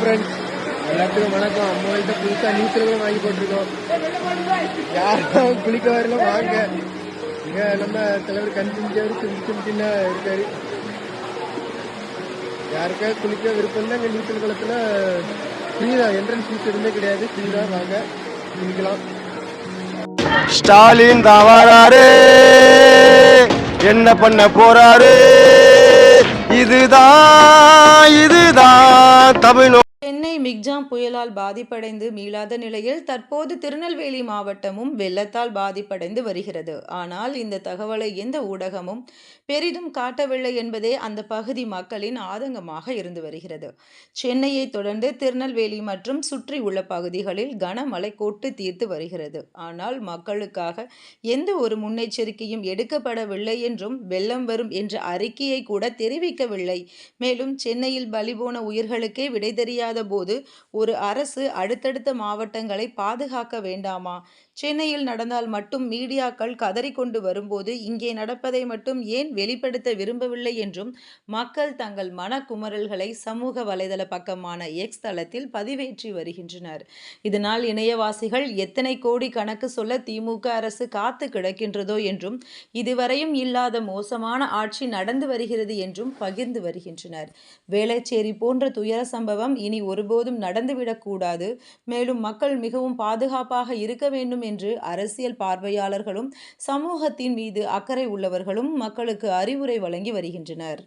Friends எல்லாத்துக்கும் வணக்கம். அம்மாள்கிட்ட புதுசாக நீச்சல்களும் வாங்கி போட்டிருக்கோம். யாரும் குளிக்க வரல வாங்க. இங்கே நம்ம தலைவர் கண் சின்ன சின்ன இருக்காரு. யாருக்கா குளிக்க விருப்பம் தான் இங்கே நீச்சல் குளத்தில் ஃப்ரீ தான். என்ட்ரன்ஸ் ஃபீஸ் எதுவுமே கிடையாது. ஃப்ரீ தான். வாங்க. குளிக்கலாம். ஸ்டாலின் தவறாரு என்ன பண்ண போறாரு? இதுதான் இதுதான் தமிழ் மிக்ஜாம் புயலால் பாதிப்படைந்து மீளாத நிலையில் தற்போது திருநெல்வேலி மாவட்டமும் வெள்ளத்தால் பாதிப்படைந்து வருகிறது. ஆனால் இந்த தகவலை எந்த ஊடகமும் பெரிதும் காட்டவில்லை என்பதே அந்த பகுதி மக்களின் ஆதங்கமாக இருந்து வருகிறது. சென்னையை தொடர்ந்து திருநெல்வேலி மற்றும் சுற்றி உள்ள பகுதிகளில் கனமழை கொட்டு தீர்த்து வருகிறது. ஆனால் மக்களுக்காக எந்த ஒரு முன்னெச்சரிக்கையும் எடுக்கப்படவில்லை என்றும் வெள்ளம் வரும் என்ற அறிக்கையை கூட தெரிவிக்கவில்லை. மேலும் சென்னையில் பலிபோன உயிர்களுக்கே விடை தெரியாத போது ஒரு அரசு அடுத்தடுத்த மாவட்டங்களை பாதுகாக்க வேண்டாமா? சென்னையில் நடந்தால் மட்டும் மீடியாக்கள் கதறிக்கொண்டு வரும்போது இங்கே நடப்பதை மட்டும் ஏன் வெளிப்படுத்த விரும்பவில்லை என்றும் மக்கள் தங்கள் மனக்குமரல்களை சமூக வலைதள பக்கமான எக்ஸ் தளத்தில் பதிவேற்றி வருகின்றனர். இதனால் இணையவாசிகள் எத்தனை கோடி கணக்கு சொல்ல திமுக அரசு காத்து கிடக்கின்றதோ என்றும் இதுவரையும் இல்லாத மோசமான ஆட்சி நடந்து வருகிறது என்றும் பகிர்ந்து வருகின்றனர். வேளச்சேரி போன்ற துயர சம்பவம் இனி ஒருபோதும் நடந்துவிடக்கூடாது. மேலும் மக்கள் மிகவும் பாதுகாப்பாக இருக்க வேண்டும் என்று அரசியல் பார்வையாளர்களும் சமூகத்தின் மீது அக்கறை உள்ளவர்களும் மக்களுக்கு அறிவுரை வழங்கி வருகின்றனர்.